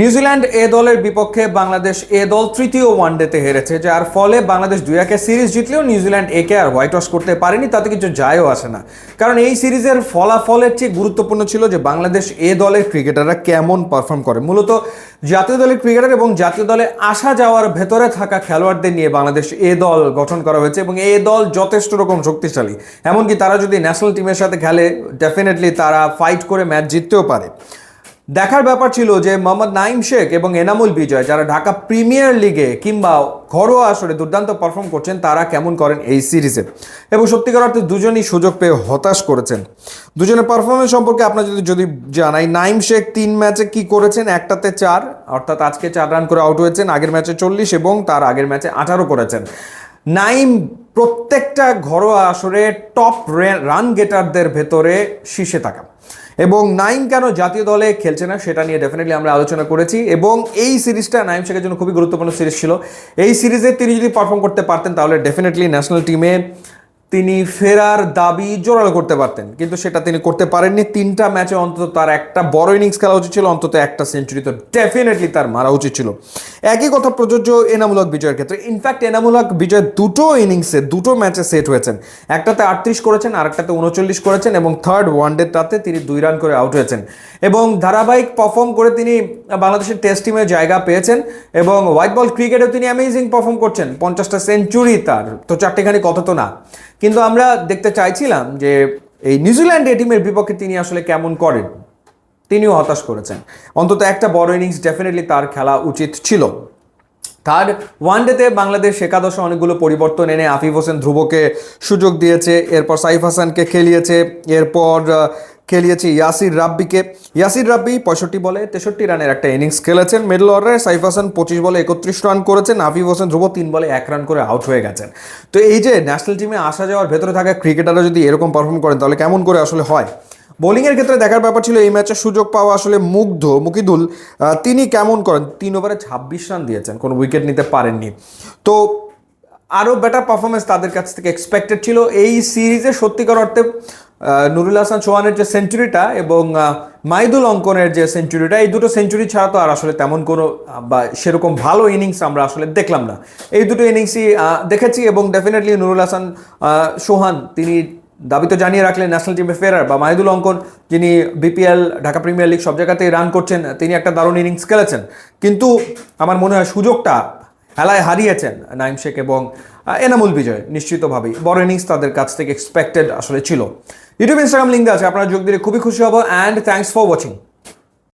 New Zealand এ দলের বিপক্ষে বাংলাদেশ এ দল তৃতীয় ওয়ানডেতে হেরেছে, যার ফলে বাংলাদেশ দুই একে সিরিজ জিতলেও নিউজিল্যান্ড একে আর হোয়াইট ওয়াশ করতে পারেনি, তাতে কিছু যায়ও আসে না। কারণ এই সিরিজের ফলাফলের চেয়ে গুরুত্বপূর্ণ ছিল যে বাংলাদেশ এ দলের ক্রিকেটাররা কেমন পারফর্ম করে। মূলত জাতীয় দলের ক্রিকেটার এবং জাতীয় দলে আসা যাওয়ার ভেতরে থাকা খেলোয়াড়দের নিয়ে বাংলাদেশ এ দল গঠন করা হয়েছে এবং এ দল যথেষ্ট রকম শক্তিশালী। এমনকি তারা যদি ন্যাশনাল টিমের সাথে খেলে ডেফিনেটলি তারা ফাইট করে ম্যাচ জিততেও পারে। দেখার ব্যাপার ছিল যে মোহাম্মদ নাইম শেখ এবং এনামুল বিজয় যারা ঢাকা প্রিমিয়ার লিগে কিংবা ঘরোয়া আসরে দুর্দান্ত পারফর্ম করছেন, তারা কেমন করেন এই সিরিজে এবং সত্যিকার অর্থে দুজনই সুযোগ পেয়ে হতাশ করেছেন। দুজনের পারফরমেন্স সম্পর্কে আপনার যদি যদি জানাই নাইম শেখ তিন ম্যাচে কি করেছেন? একটাতে চার, অর্থাৎ আজকে চার রান করে আউট হয়েছেন, আগের ম্যাচে চল্লিশ এবং তার আগের ম্যাচে আঠারো করেছেন। নাইম প্রত্যেকটা ঘরোয়া আসরে টপ রান গেটারদের ভেতরে শীর্ষে থাকা। এবং নাইম কেন জাতীয় দলে খেলছে না, সেটা নিয়ে ডেফিনেটলি আমরা আলোচনা করেছি। এবং এই সিরিজটা নাইম শেখের জন্য খুবই গুরুত্বপূর্ণ সিরিজ ছিল। এই সিরিজে তিনি যদি পারফর্ম করতে পারতেন, তাহলে ডেফিনেটলি ন্যাশনাল টিমে তিনি ফেরার দাবি জোরালো করতে পারতেন, কিন্তু সেটা তিনি করতে পারেননি। তিনটা ম্যাচে অন্তত তার একটা বড় ইনিংস খেলা উচিত ছিল, অন্তত একটা সেঞ্চুরি তো ডেফিনেটলি তার মারা উচিত ছিল। একই কথা প্রযোজ্য এনামূলক বিজয়ের ক্ষেত্রে। ইনফ্যাক্ট এনামূলক বিজয় দুটো ইনিংসে দুটো ম্যাচে সেট হয়েছেন। একটাতে আটত্রিশ করেছেন আর একটাতে উনচল্লিশ করেছেন এবং থার্ড ওয়ানডেটাতে তিনি দুই রান করে আউট হয়েছেন। এবং ধারাবাহিক পারফর্ম করে তিনি বাংলাদেশের টেস্ট টিমে জায়গা পেয়েছেন এবং হোয়াইট বল ক্রিকেটেও তিনি অ্যামেজিং পারফর্ম করছেন। পঞ্চাশটা সেঞ্চুরি তার। তো চারটেখানি কত তো না। কিন্তু আমরা দেখতে চাইছিলাম যে এই নিউজিল্যান্ড এ টিমের বিপক্ষে তিনি আসলে কেমন করেন? তিনিও হতাশ করেছেন। অন্তত একটা বড় ইনিংস ডেফিনেটলি তার খেলা উচিত ছিল। থার্ড ওয়ানডেতে বাংলাদেশ একাদশে অনেকগুলো পরিবর্তন এনে আফিফ হোসেন ধ্রুবকে সুযোগ দিয়েছে, এরপর সাইফ হাসানকে খেলিয়েছে, এরপর খেলিয়েছে ইয়াসির রাব্বিকে। ইয়াসির রাব্বি পঁয়ষট্টি বলে তেষট্টি রানের একটা ইনিংস খেলেছেন। মিডল অর্ডারে সাইফ হাসান পঁচিশ বলে একত্রিশ রান করেছেন। আফিফ হোসেন ধ্রুব তিন বলে এক রান করে আউট হয়ে গেছেন। তো এই যে ন্যাশনাল টিমে আসা যাওয়ার ভেতরে থাকা ক্রিকেটাররা যদি এরকম পারফর্ম করেন, তাহলে কেমন করে আসলে হয়? বোলিংয়ের ক্ষেত্রে দেখার ব্যাপার ছিল, এই ম্যাচে সুযোগ পাওয়া আসলে মুগ্ধ মুকিদুল তিনি কেমন করেন? তিন ওভারে ছাব্বিশ রান দিয়েছেন, কোনো উইকেট নিতে পারেননি। তো আরও বেটার পারফরমেন্স তাদের কাছ থেকে এক্সপেক্টেড ছিল। এই সিরিজে সত্যিকার অর্থে নুরুল হাসান চৌহানের যে সেঞ্চুরিটা এবং মাইদুল অঙ্কনের যে সেঞ্চুরিটা এই দুটো সেঞ্চুরি ছাড়া তো আর আসলে তেমন কোনো বা সেরকম ভালো ইনিংস আমরা আসলে দেখলাম না। এই দুটো ইনিংসই দেখেছি এবং ডেফিনেটলি নুরুল হাসান সোহান তিনি দাবি তো জানিয়ে রাখলেন ন্যাশনাল টিমে ফেরার, বা মাহিদুল অঙ্কন, যিনি বিপিএল ঢাকা প্রিমিয়ার লিগ সব জায়গাতেই রান করছেন, তিনি একটা দারুণ ইনিংস খেলেছেন। কিন্তু আমার মনে হয় সুযোগটা হেলায় হারিয়েছেন নাইম শেখ এবং এনামুল বিজয়, নিশ্চিতভাবেই। বড় ইনিংস তাদের কাছ থেকে এক্সপেক্টেড আসলে ছিল। ইউটিউব ইনস্টাগ্রাম লিঙ্ক আছে, আপনারা যোগ দিলে খুবই খুশি হব অ্যান্ড থ্যাংকস ফর ওয়াচিং